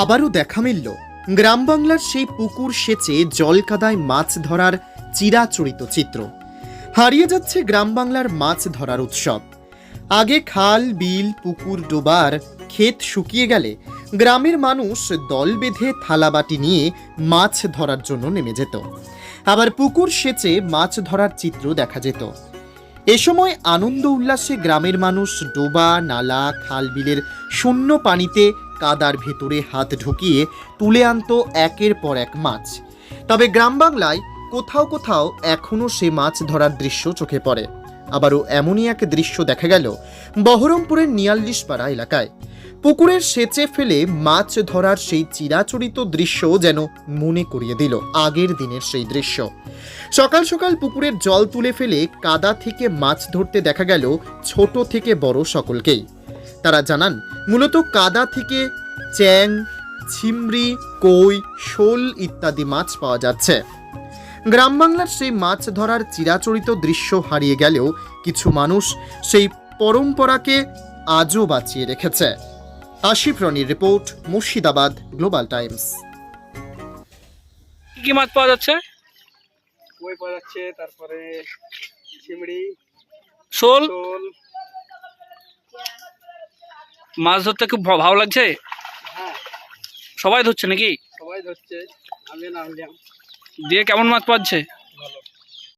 আবারও দেখা মিলল। গ্রাম বাংলার সেই পুকুর সেচে জলকাদায় মাছ ধরার চিরাচরিত চিত্র। হারিয়ে যাচ্ছে গ্রাম বাংলার মাছ ধরার উৎসব। আগে খাল, বিল, পুকুর, ডোবার, ক্ষেত শুকিয়ে গেলে গ্রামের মানুষ দল বেঁধে থালাবাটি নিয়ে মাছ ধরার জন্য নেমে যেত। আবার পুকুর সেচে মাছ ধরার চিত্র দেখা যেত। এ সময় আনন্দ উল্লাসে গ্রামের মানুষ ডোবা, নালা, খাল, বিলের শূন্য পানিতে কাদার ভেতরে হাত ঢুকিয়ে তুলে আনতো একের পর এক মাছ। তবে গ্রাম বাংলায় কোথাও কোথাও এখনও সে মাছ ধরার দৃশ্য চোখে পড়ে। আবারও এমনই এক দৃশ্য দেখা গেল বহরমপুরের নিয়াল্লিশপাড়া এলাকায়। পুকুরের সেচে ফেলে মাছ ধরার সেই চিরাচরিত দৃশ্য যেন মনে করিয়ে দিল আগের দিনের সেই দৃশ্য। সকাল সকাল পুকুরের জল তুলে ফেলে কাদা থেকে মাছ ধরতে দেখা গেল ছোট থেকে বড় সকলকেই। তারা জানান মূলত কাদা থেকে চ্যাং ছিমড়ি কই শোল ইত্যাদি মাছ পাওয়া যাচ্ছে। গ্রাম বাংলার সেই মাছ ধরার চিরাচরিত দৃশ্য হারিয়ে গেলেও কিছু মানুষ সেই পরম্পরাকে আজও বাঁচিয়ে রেখেছে। আশিফ রনির রিপোর্ট মুর্শিদাবাদ গ্লোবাল টাইমস। কি কি মাছ পাওয়া যাচ্ছে? কই পাওয়া যাচ্ছে তারপরে চিংড়ি শোল। শোল মাছ ধরতে খুব ভালো লাগছে? হ্যাঁ। সবাই ধরছে নাকি? সবাই ধরছে আমি নামলাম। দিয়ে কেমন মাছ পাচ্ছে?